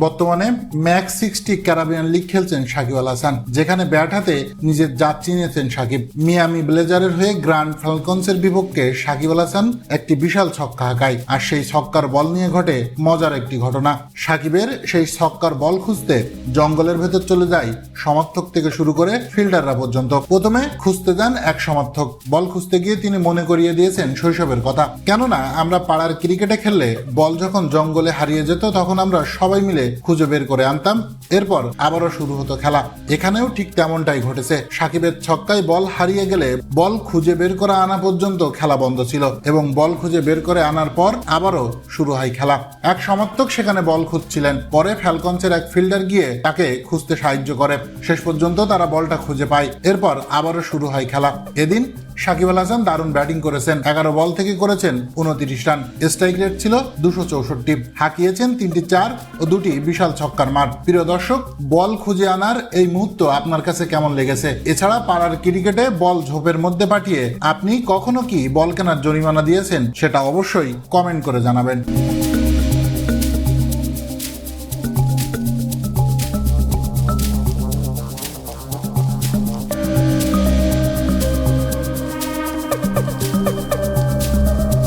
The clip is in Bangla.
বর্তমানে ম্যাক্স সিক্সটি ক্যারাবিয়ান লিগ খেলছেন সাকিব আল হাসান, যেখানে ব্যাট হাতে নিজের জাত চিনিয়েছেন সাকিব। মিয়ামি ব্লেজারের হয়ে গ্র্যান্ড ফ্যালকনসের বিপক্ষে সাকিব আল হাসান একটি বিশাল ছক্কা হাঁকায় আর সেই ছক্কার বল নিয়ে ঘটে মজার একটি ঘটনা। সাকিবের সেই ছক্কার বল খুঁজতে জঙ্গলের ভেতর চলে যায় সমর্থক থেকে শুরু করে ফিল্ডাররা পর্যন্ত। প্রথমে খুঁজতে যান এক সমর্থক, বল খুঁজতে গিয়ে তিনি মনে করিয়ে দিয়েছেন শৈশবের কথা। কেননা আমরা পাড়ার ক্রিকেটে খেললে বল যখন জঙ্গলে হারিয়ে যেত, তখন আমরা সবাই মিলে খুঁজে বের করে আনতাম। এরপর আবারও শুরু হতো খেলা। এখানেও ঠিক তেমনটাই ঘটেছে। সাকিবের ছক্কায় বল হারিয়ে গেলে বল খুঁজে বের করে আনা পর্যন্ত খেলা বন্ধ ছিল এবং বল খুঁজে বের করে আনার পর আবারও শুরু হয় খেলা। এক সমর্থক সেখানে বল খুঁজছিলেন। পরে ফ্যালকনসের এক ফিল্ডার গিয়ে তাকে খুঁজতে সাহায্য করে। শেষ পর্যন্ত তারা বলটা খুঁজে পায়। এরপর আবারও শুরু হয় খেলা। এদিন সাকিব আল হাসান দারুণ ব্যাটিং করেছেন। এগারো বল থেকে করেছেন উনত্রিশ রান। স্ট্রাইক রেট ছিল দুশো চৌষট্টি। হাঁকিয়েছেন তিনটি চার ও দুটি বিশাল ছক্কার মার প্রিয় দর্শক, বল খুঁজে আনার এই মুহূর্ত আপনার কাছে কেমন লেগেছে? এছাড়া পাড়ার ক্রিকেটে বল ঝোপের মধ্যে পাঠিয়ে আপনি কখনো কি বল কেনার জরিমানা দিয়েছেন? সেটা অবশ্যই কমেন্ট করে জানাবেন।